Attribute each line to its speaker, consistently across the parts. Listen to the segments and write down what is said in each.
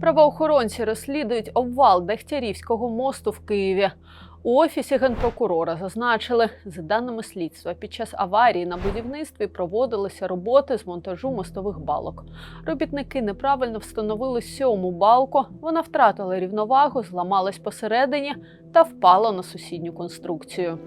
Speaker 1: Правоохоронці розслідують обвал Дегтярівського мосту в Києві. У офісі генпрокурора зазначили, за даними слідства, під час аварії на будівництві проводилися роботи з монтажу мостових балок. Робітники неправильно встановили сьому балку. Вона втратила рівновагу, зламалась посередині та впала на сусідню конструкцію.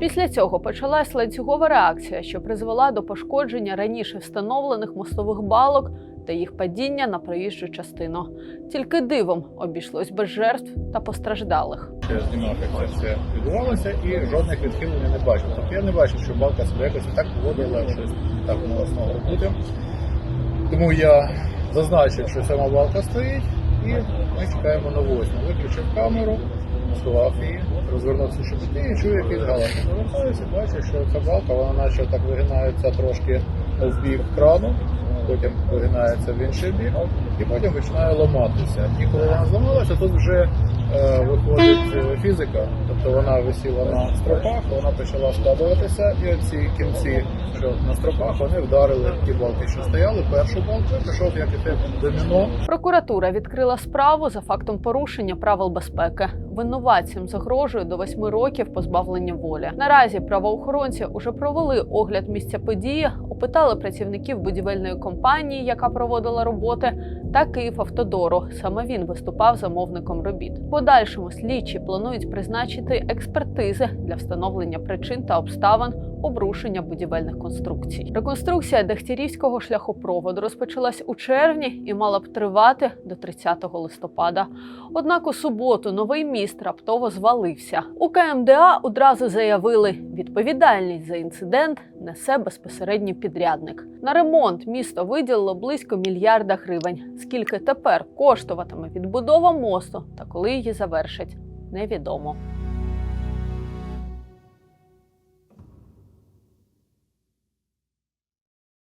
Speaker 1: Після цього почалась ланцюгова реакція, що призвела до пошкодження раніше встановлених мостових балок та їх падіння на проїжджу частину. Тільки дивом обійшлось без жертв та постраждалих.
Speaker 2: Знімав, як це все відбувалося, і жодних відхилень не бачив. Тобто я не бачив, що балка себе якось так поводила, щось так могло знову бути. Тому я зазначив, що сама балка стоїть, і ми чекаємо на восьму. Виключив камеру, її, розвернувся, щоб іти, і чую якийсь галас. Повертаюся, бачу, що ця балка, вона наче так вигинається трошки в бік крану, потім вигинається в інший бік, і потім починає ламатися. І коли вона зламалася, тут вже виходить е, фізика, тобто вона висіла на стропах, вона почала складуватися, і оці кінці, що на стропах, вони вдарили ті балки, що стояли, першу балку, пішов як ефект доміно.
Speaker 1: Прокуратура відкрила справу за фактом порушення правил безпеки. Винуватцям загрожує до восьми років позбавлення волі. Наразі правоохоронці уже провели огляд місця події, опитали працівників будівельної компанії, яка проводила роботи, та Київавтодору. Саме він виступав замовником робіт. Подальшому слідчі планують призначити експертизи для встановлення причин та обставин обрушення будівельних конструкцій. Реконструкція Дегтярівського шляхопроводу розпочалась у червні і мала б тривати до 30 листопада. Однак у суботу новий міст раптово звалився. У КМДА одразу заявили, відповідальність за інцидент несе безпосередньо підрядник. На ремонт місто виділило близько мільярда гривень. Скільки тепер коштуватиме відбудова мосту та коли її завершать, невідомо.